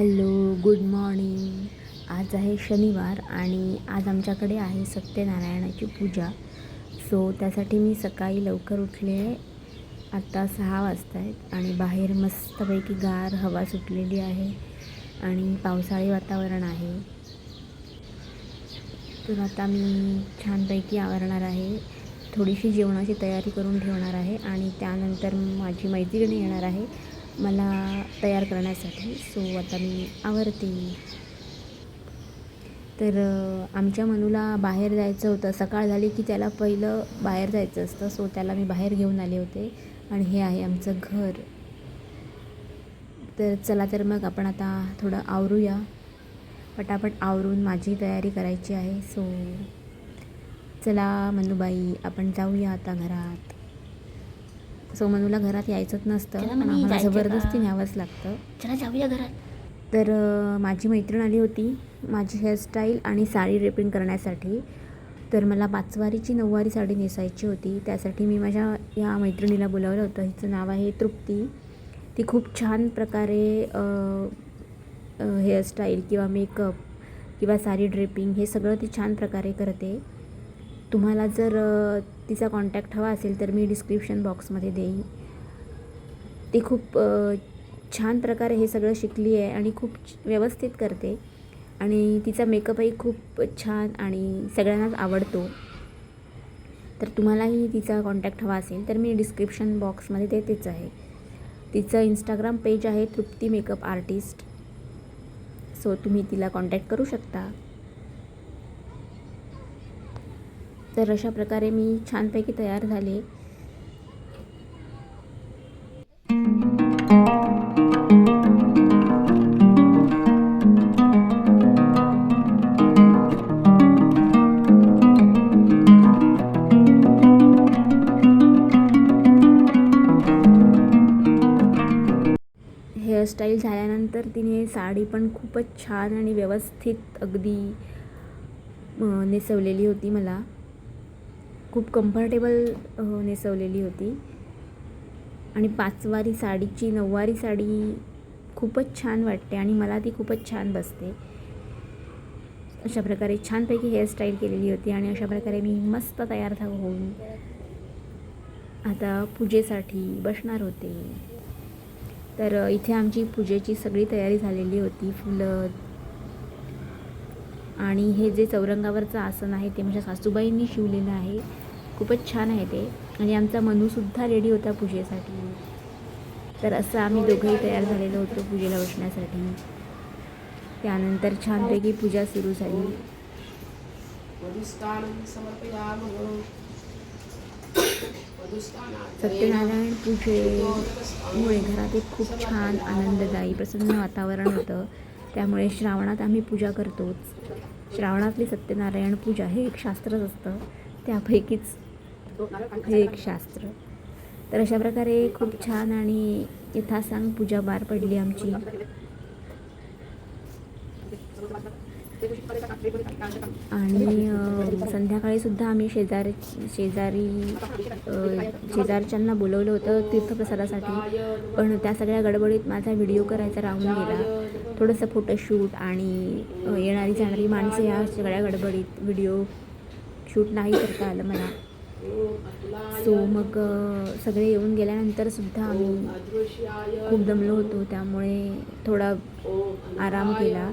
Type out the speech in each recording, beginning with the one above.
Hello good morning. आज आहे शनिवार आणि आज आमच्याकडे आहे सत्यनारायणाची पूजा. सो त्यासाठी मी सकाळी लवकर उठले. आहे आत्ता सहा वाजता आहेत आणि बाहेर मस्तपैकी गार हवा सुटलेली आहे आणि पावसाळी वातावरण आहे. तर आता मी छानपैकी आवरणार आहे. थोडीशी जेवणाची तयारी करून ठेवणार आहे आणि त्यानंतर माझी मैत्रिणी येणार आहे. मला तयार करण्यासाठी. सो आता मी आवरते. तर आमच्या मनूला बाहेर जायचं होतं. सकाळ झाली की त्याला पहिलं बाहेर जायचं असतं. सो त्याला मी बाहेर घेऊन आले होते. आणि हे आहे आमचं घर. तर चला तर मग आपण आता थोडं आवरूया. पटापट आवरून माझी तयारी करायची आहे. सो चला मनूबाई आपण जाऊया आता घरात. सो मनूला घरात यायचंच नसतं. पण आम्हाला जबरदस्ती? न्यावंच लागतं. चला जाऊया घरात. तर माझी मैत्रीण आली होती माझी हेअरस्टाईल आणि साडी ड्रेपिंग करण्यासाठी. तर मला पाचवारीची नऊवारी साडी नेसायची होती. त्यासाठी मी माझ्या या मैत्रिणीला बोलावलं होतं. हिचं नाव आहे तृप्ती. ती खूप छान प्रकारे हेअरस्टाईल किंवा मेकअप किंवा साडी ड्रेपिंग हे सगळं ती छान प्रकारे करते. तुम्हाला जर तिचा कॉन्टॅक्ट हवा असेल तर मी डिस्क्रिप्शन बॉक्समध्ये देईन. ती खूप छान प्रकारे हे सगळं शिकली आहे आणि खूप व्यवस्थित करते. आणि तिचा मेकअपही खूप छान आणि सगळ्यांनाच आवडतो. तर तुम्हालाही तिचा कॉन्टॅक्ट हवा असेल तर मी डिस्क्रिप्शन बॉक्समध्ये देतेच आहे. तिचं इंस्टाग्राम पेज आहे तृप्ती मेकअप आर्टिस्ट सो तुम्ही तिला कॉन्टॅक्ट करू शकता. तर अशा प्रकारे मी छानपैकी तयार झाले. हेअरस्टाईल झाल्यानंतर तिने साडी पण खूपच छान आणि व्यवस्थित अगदी नेसवलेली होती मला. खूप कम्फर्टेबल नेसवलेली होती. आणि पाचवारी साडीची नऊवारी साडी खूपच छान वाटते आणि मला ती खूपच छान बसते. अशा प्रकारे छानपैकी हेअरस्टाईल केलेली होती आणि अशा प्रकारे मी मस्त तयार था होऊन आता पूजेसाठी बसणार होते. तर इथे आमची पूजेची सगळी तयारी झालेली होती. फुलं आणि हे जे चौरंगावरचं आसन आहे ते माझ्या सासूबाईंनी शिवलेलं आहे. खूपच छान आहे ते. आणि आमचा मनूसुद्धा रेडी होता पूजेसाठी. तर असं आम्ही दोघंही तयार झालेलो होतो पूजेला बसण्यासाठी. त्यानंतर छानपैकी पूजा सुरू झाली. सत्यनारायण पूजेमुळे घरात एक खूप छान आनंददायी प्रसन्न वातावरण होतं. त्यामुळे श्रावणात आम्ही पूजा करतोच. श्रावणातली सत्यनारायण पूजा हे एक शास्त्रच असतं. त्यापैकीच हे एक शास्त्र. तर अशा प्रकारे खूप छान आणि यथासांग पूजा पार पडली आमची. आणि संध्याकाळी सुद्धा आम्ही शेजारी शेजारी शेजारच्यांना बोलवलं होतं तीर्थप्रसादासाठी. पण त्या सगळ्या गडबडीत माझा व्हिडिओ करायचा राहून गेला. थोडंसं फोटोशूट आणि येणारी जाणारी माणसं या सगळ्या गडबडीत व्हिडिओ शूट नाही करता आलं मला सो मग सगळे येऊन गेल्यानंतर सुद्धा आम्ही खूप दमलो होतो. त्यामुळे थोडा आराम केला.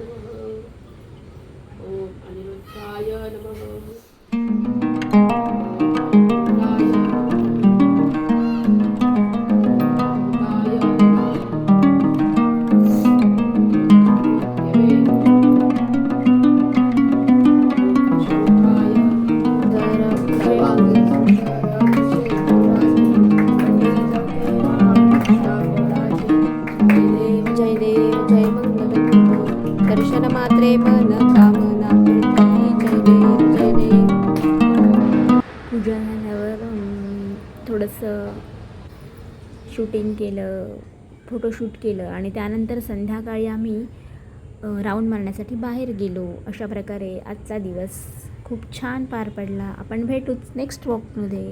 अनिरुद्धाय नमः. मात्रे मन कामना पूजा झाल्यावर थोडंसं शूटिंग केलं फोटोशूट केलं आणि त्यानंतर संध्याकाळी आम्ही राऊंड मारण्यासाठी बाहेर गेलो. अशा प्रकारे आजचा दिवस खूप छान पार पडला. आपण भेटूच नेक्स्ट वॉकमध्ये